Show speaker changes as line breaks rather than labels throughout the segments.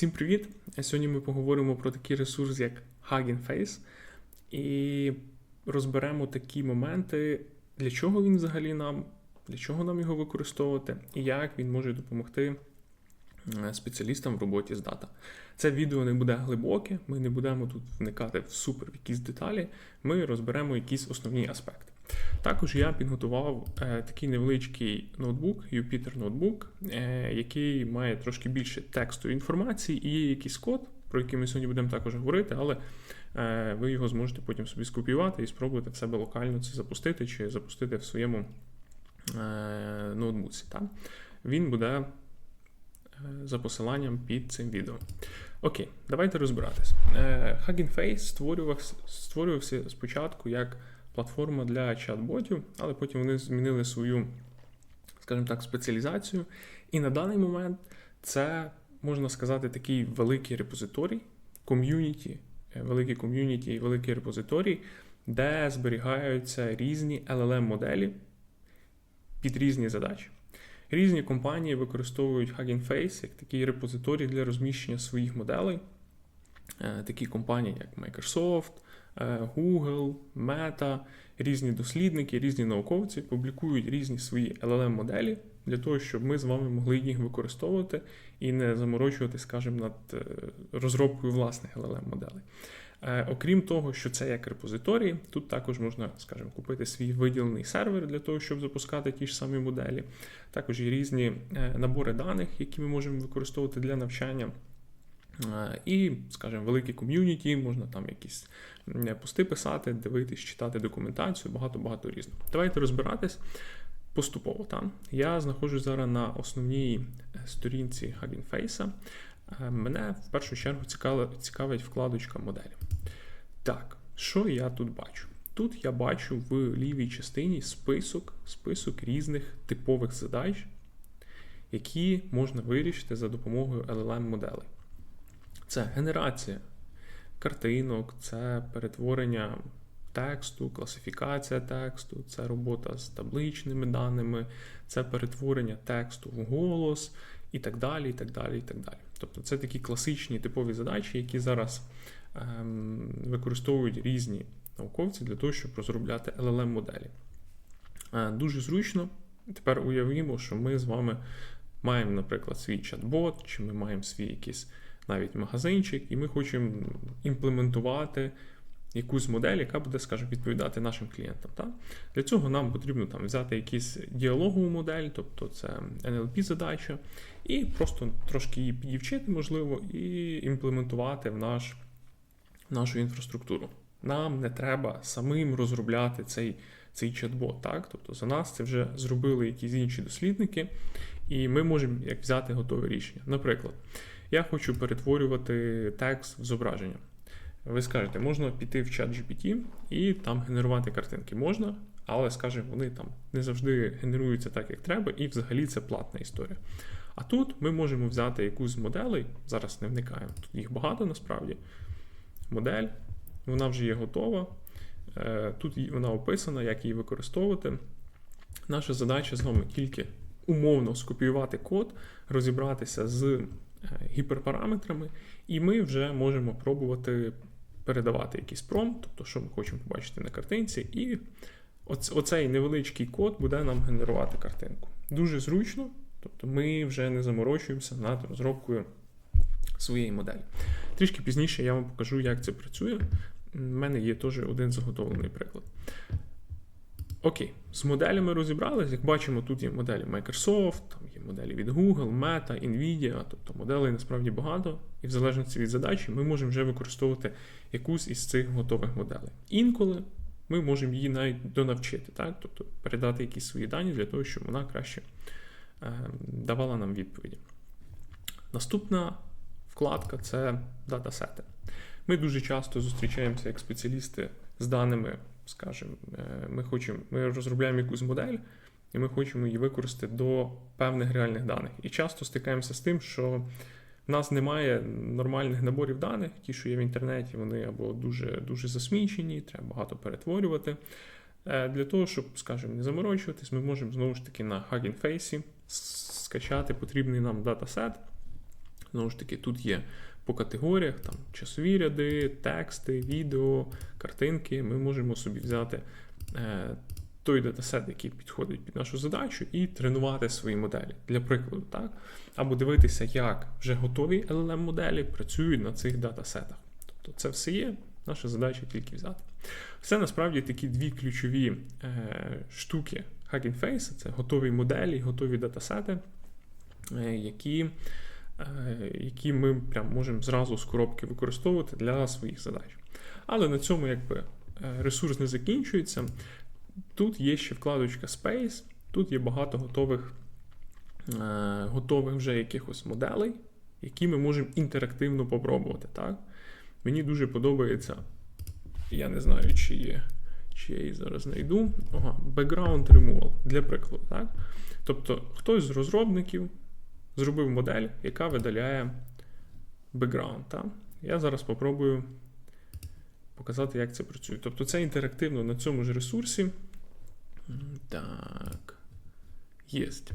Всім привіт! Сьогодні ми поговоримо про такий ресурс, як Hugging Face, і розберемо такі моменти, для чого він взагалі нам, для чого нам його використовувати, і як він може допомогти е, спеціалістам в роботі з дата. Це відео не буде глибоке, ми не будемо тут вникати в супер якісь деталі, ми розберемо якісь основні аспекти. Також я підготував е, такий невеличкий ноутбук, Jupyter ноутбук, е, який має трошки більше тексту інформації і є якийсь код, про який ми сьогодні будемо також говорити, але е, ви його зможете потім собі скопіювати і спробувати в себе локально це запустити чи запустити в своєму ноутбуці. Так? Він буде за посиланням під цим відео. Окей, давайте розбиратись. Hugging Face створювався, створювався спочатку як платформа для чат-ботів, але потім вони змінили свою, скажімо так, спеціалізацію. І на даний момент це, можна сказати, такий великий репозиторій, ком'юніті, е, великий ком'юніті і великий репозиторій, де зберігаються різні LLM-моделі під різні задачі. Різні компанії використовують Hugging Face як такий репозиторій для розміщення своїх моделей. Е, такі компанії, як Microsoft, Е, Google, Meta, різні дослідники, різні науковці публікують різні свої LLM-моделі для того, щоб ми з вами могли їх використовувати і не заморочувати, скажімо, над е, розробкою власних LLM-моделей. Е, окрім того, що це як репозиторій, тут також можна, скажімо, купити свій виділений сервер для того, щоб запускати ті ж самі моделі. Також є різні набори даних, які ми можемо використовувати для навчання. І, скажімо, великі ком'юніті, можна там якісь пости писати, дивитись, читати документацію, багато-багато різного. Давайте розбиратись поступово. Там. Я знаходжусь зараз на основній е, сторінці Hugging Face. Е, мене в першу чергу цікавить вкладочка моделі. Так, що я тут бачу? Тут я бачу в лівій частині список, список різних типових задач, які можна вирішити за допомогою LLM-моделей. Це генерація картинок, це перетворення тексту, класифікація тексту, це робота з табличними даними, це перетворення тексту в голос і так далі. і так далі, і так далі. Тобто це такі класичні типові задачі, які зараз ем, використовують різні науковці для того, щоб розробляти LLM-моделі. Е, дуже зручно. Тепер уявімо, що ми з вами маємо, наприклад, свій чат-бот, чи ми маємо свій якийсь навіть магазинчик, і ми хочемо імплементувати якусь модель, яка буде, скажімо, відповідати нашим клієнтам. Так? Для цього нам потрібно там взяти якусь діалогову модель, тобто це NLP-задача, і просто трошки її підівчити, можливо, і імплементувати в наш, нашу інфраструктуру. Нам не треба самим розробляти цей цей чат-бот. Так? Тобто за нас це вже зробили якісь інші дослідники, і ми можемо як взяти готове рішення. Наприклад, я хочу перетворювати текст в зображення. Ви скажете, можна піти в чат GPT і там генерувати картинки. Можна, але, скажімо, вони там не завжди генеруються так, як треба, і взагалі це платна історія. А тут ми можемо взяти якусь з моделей, зараз не вникаємо, тут їх багато насправді. Модель, вона вже є готова. Е, тут вона описана, як її використовувати. Наша задача з вами тільки умовно скопіювати код, розібратися з гіперпараметрами, і ми вже можемо пробувати передавати якийсь промпт, тобто, що ми хочемо побачити на картинці, і оцей невеличкий код буде нам генерувати картинку. Дуже зручно, тобто ми вже не заморочуємося над розробкою своєї моделі. Трішки пізніше я вам покажу, як це працює. У мене є теж один заготовлений приклад. Окей, з моделями розібрались. Як бачимо, тут є моделі Microsoft, там є моделі від Google, Meta, Nvidia, тобто моделей насправді багато, і в залежності від задачі ми можемо вже використовувати якусь із цих готових моделей. Інколи ми можемо її навіть донавчити, так? тобто передати якісь свої дані для того, щоб вона краще е, давала нам відповіді. Наступна вкладка це датасети. Ми дуже часто зустрічаємося як спеціалісти з даними скажімо, е, ми хочемо, ми розробляємо якусь модель, і ми хочемо її використати до певних реальних даних. І часто стикаємося з тим, що в нас немає нормальних наборів даних, ті, що є в інтернеті, вони або дуже дуже засмічені, треба багато перетворювати. Е, для того, щоб, скажімо, не заморочуватись, ми можемо знову ж таки на Hugging Face скачати потрібний нам датасет, Знову ж таки, тут є по категоріях там часові ряди, тексти, відео, картинки. Ми можемо собі взяти е, той датасет, який підходить під нашу задачу, і тренувати свої моделі для прикладу, так? Або дивитися, як вже готові LLM-моделі працюють на цих датасетах. Тобто це все є, наша задача тільки взяти. Це насправді такі дві ключові е, штуки Hugging Face це готові моделі, готові датасети, е, які які ми прям можемо зразу з коробки використовувати для своїх задач. Але на цьому якби е, ресурс не закінчується. Тут є ще вкладочка Space, тут є багато готових готових вже якихось моделей, які ми можемо інтерактивно попробувати. Так? Мені дуже подобається, я не знаю, чи є чи я її зараз знайду. Ага, Background Removal для прикладу. Так? Тобто хтось з розробників зробив модель, яка видаляє бекграунд. Я зараз спробую показати, як це працює. Тобто це інтерактивно на цьому ж ресурсі. Так. Єсть.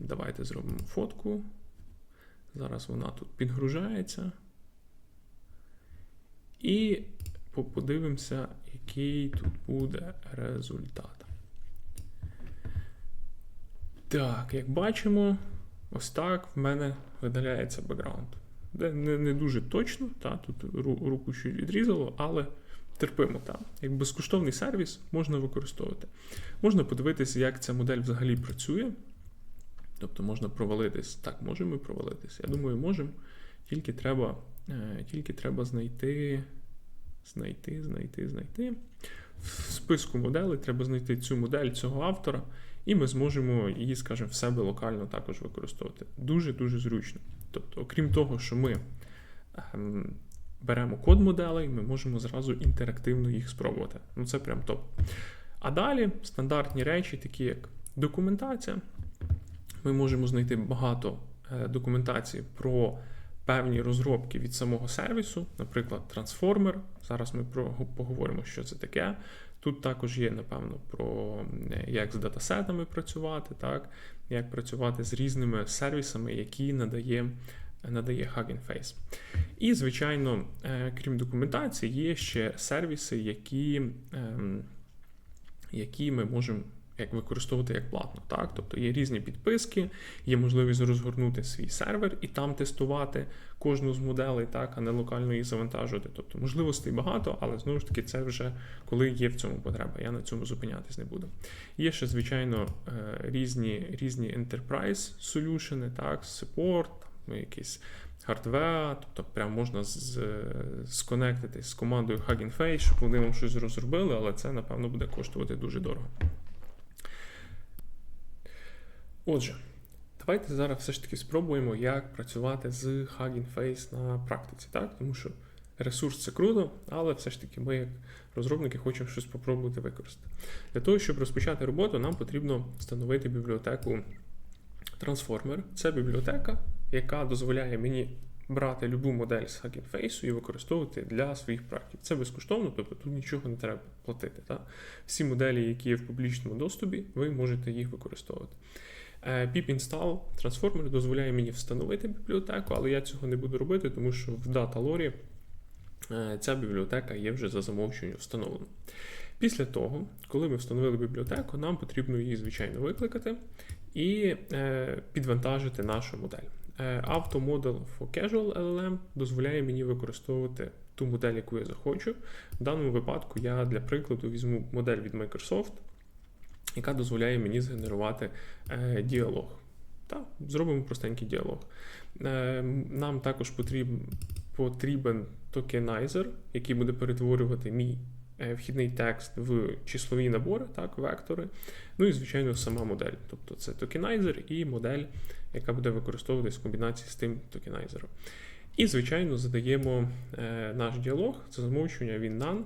Давайте зробимо фотку. Зараз вона тут підгружається. І подивимося, який тут буде результат. Так, як бачимо, ось так в мене видаляється бекграунд. Не, не дуже точно, та, тут руку чуть відрізало, але терпимо. Та. Як безкоштовний сервіс можна використовувати. Можна подивитися, як ця модель взагалі працює. Тобто можна провалитись. Так, можемо і провалитись. Я думаю, можемо. Тільки треба, е, тільки треба знайти знайти, знайти, знайти. В списку моделей треба знайти цю модель цього автора, і ми зможемо її, скажімо, в себе локально також використовувати. Дуже-дуже зручно. Тобто, окрім того, що ми ем, беремо код моделей, ми можемо зразу інтерактивно їх спробувати. Ну це прям топ. А далі стандартні речі, такі як документація. Ми можемо знайти багато е, документації про певні розробки від самого сервісу, наприклад, трансформер. Зараз ми про, поговоримо, що це таке. Тут також є, напевно, про як з датасетами працювати, так, як працювати з різними сервісами, які надає надає Hugging Face. І, звичайно, е, крім документації, є ще сервіси, які, ем, які ми можемо як використовувати як платно. Так? Тобто є різні підписки, є можливість розгорнути свій сервер і там тестувати кожну з моделей, так, а не локально їх завантажувати. Тобто можливостей багато, але знову ж таки, це вже коли є в цьому потреба. Я на цьому зупинятись не буду. Є ще, звичайно, е, різні різні enterprise solution, так, support, якісь хардвер, тобто прям можна сконектитись з командою Hugging Face, щоб вони вам щось розробили, але це, напевно, буде коштувати дуже дорого. Отже, давайте зараз все ж таки спробуємо, як працювати з Hugging Face на практиці, так? Тому що ресурс це круто, але все ж таки ми, як розробники, хочемо щось спробувати використати. Для того, щоб розпочати роботу, нам потрібно встановити бібліотеку Transformer. Це бібліотека, яка дозволяє мені брати любу модель з Hugging і використовувати для своїх проєктів. Це безкоштовно, тобто тут нічого не треба платити. Так? Всі моделі, які є в публічному доступі, ви можете їх використовувати. Е, pip install Transformer дозволяє мені встановити бібліотеку, але я цього не буду робити, тому що в DataLore е, ця бібліотека є вже за замовчуванням встановлена. Після того, коли ми встановили бібліотеку, нам потрібно її, звичайно, викликати і е, підвантажити нашу модель. Automodel for Casual LLM дозволяє мені використовувати ту модель, яку я захочу. В даному випадку я для прикладу візьму модель від Microsoft яка дозволяє мені згенерувати е, діалог. Так, Зробимо простенький діалог. Е, Нам також потрібен потрібен токенайзер, який буде перетворювати мій е, вхідний текст в числові набори, так, вектори. Ну і, звичайно, сама модель. Тобто це токенайзер і модель, яка буде використовуватись в комбінації з тим токенайзером. І, звичайно, задаємо наш діалог, це замовчування він none,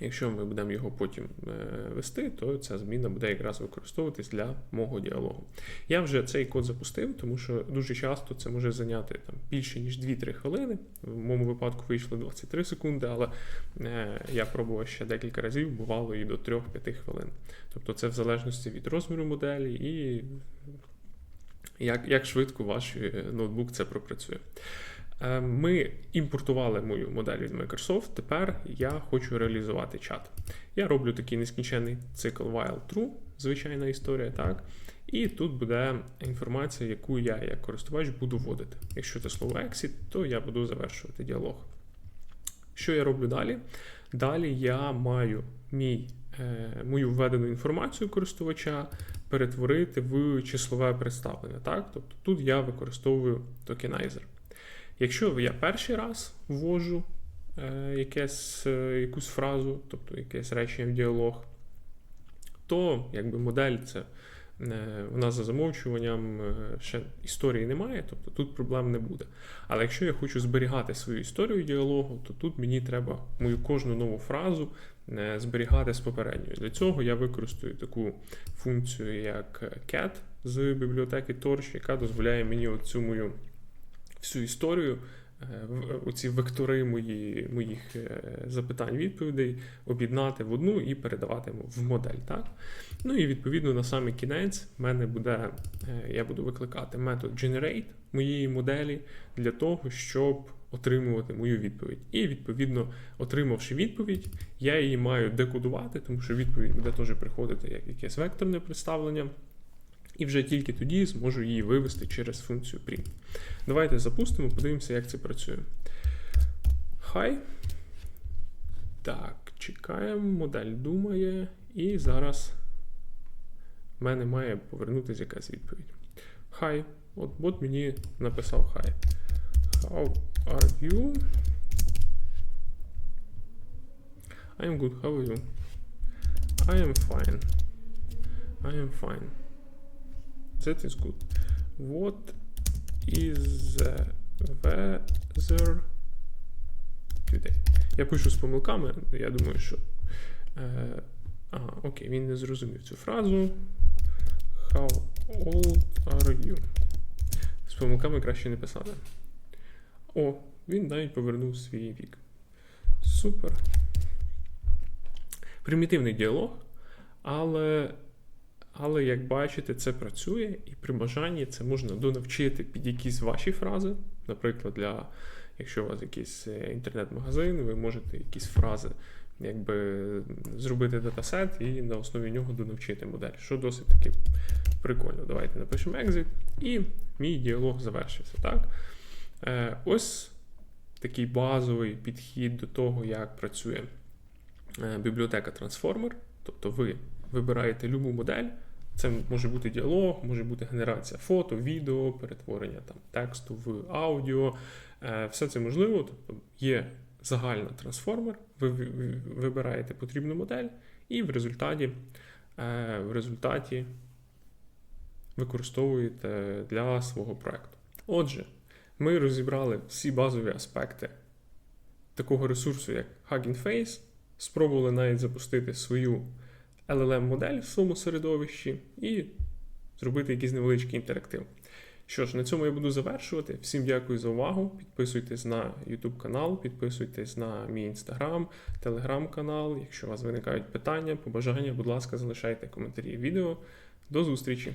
Якщо ми будемо його потім е, вести, то ця зміна буде якраз використовуватись для мого діалогу. Я вже цей код запустив, тому що дуже часто це може зайняти там більше ніж 2-3 хвилини. В моєму випадку вийшло 23 секунди, але е, я пробував ще декілька разів, бувало і до 3-5 хвилин. Тобто це в залежності від розміру моделі і як, як швидко ваш е, ноутбук це пропрацює. Е, Ми імпортували мою модель від Microsoft. Тепер я хочу реалізувати чат. Я роблю такий нескінчений цикл while true, звичайна історія, так. І тут буде інформація, яку я як користувач буду вводити. Якщо це слово exit, то я буду завершувати діалог. Що я роблю далі? Далі я маю мій, е, мою введену інформацію користувача перетворити в числове представлення. Так? Тобто тут я використовую токенайзер. Якщо я перший раз ввожу е, якесь, е, якусь фразу, тобто якесь речення в діалог, то якби модель це е, вона за замовчуванням ще історії немає, тобто тут проблем не буде. Але якщо я хочу зберігати свою історію діалогу, то тут мені треба мою кожну нову фразу зберігати з попередньою. Для цього я використаю таку функцію, як cat з бібліотеки Torch, яка дозволяє мені оцю мою всю історію. е, Оці вектори мої, моїх е, запитань, відповідей об'єднати в одну і передавати в модель. Так? Ну і відповідно на самий кінець мене буде, е, я буду викликати метод generate моєї моделі для того, щоб отримувати мою відповідь. І відповідно, отримавши відповідь, я її маю декодувати, тому що відповідь буде теж приходити як якесь векторне представлення. І вже тільки тоді зможу її вивести через функцію print. Давайте запустимо, подивимося, як це працює. Хай. Так, чекаємо, модель думає, і зараз в мене має повернутися якась відповідь. Хай. От бот мені написав хай. How are you? I'm good, how are you? I am fine. I am fine. That is good. What is the weather today? Я пишу з помилками. Я думаю, що. Е, ага, окей, він не зрозумів цю фразу. How old are you? З помилками краще не писати. О, він навіть повернув свій вік. Супер. Примітивний діалог, але але як бачите, це працює, і при бажанні це можна донавчити під якісь ваші фрази. Наприклад, для якщо у вас якийсь е, інтернет-магазин, ви можете якісь фрази якби зробити датасет і на основі нього донавчити модель, що досить таки прикольно. Давайте напишемо exit, і мій діалог завершився. Так? Е, ось такий базовий підхід до того, як працює е, бібліотека Transformer. Тобто ви вибираєте любу модель. Це може бути діалог, може бути генерація фото, відео, перетворення там, тексту в аудіо. Е, Все це можливо. Тобто є загальна трансформер, ви вибираєте потрібну модель, і в результаті, е, в результаті використовуєте для свого проекту. Отже, ми розібрали всі базові аспекти такого ресурсу, як Hugging Face, спробували навіть запустити свою LLM-модель в своєму середовищі і зробити якийсь невеличкий інтерактив. Що ж, на цьому я буду завершувати. Всім дякую за увагу. Підписуйтесь на YouTube канал, підписуйтесь на мій Instagram, Telegram канал. Якщо у вас виникають питання, побажання, будь ласка, залишайте коментарі відео. До зустрічі!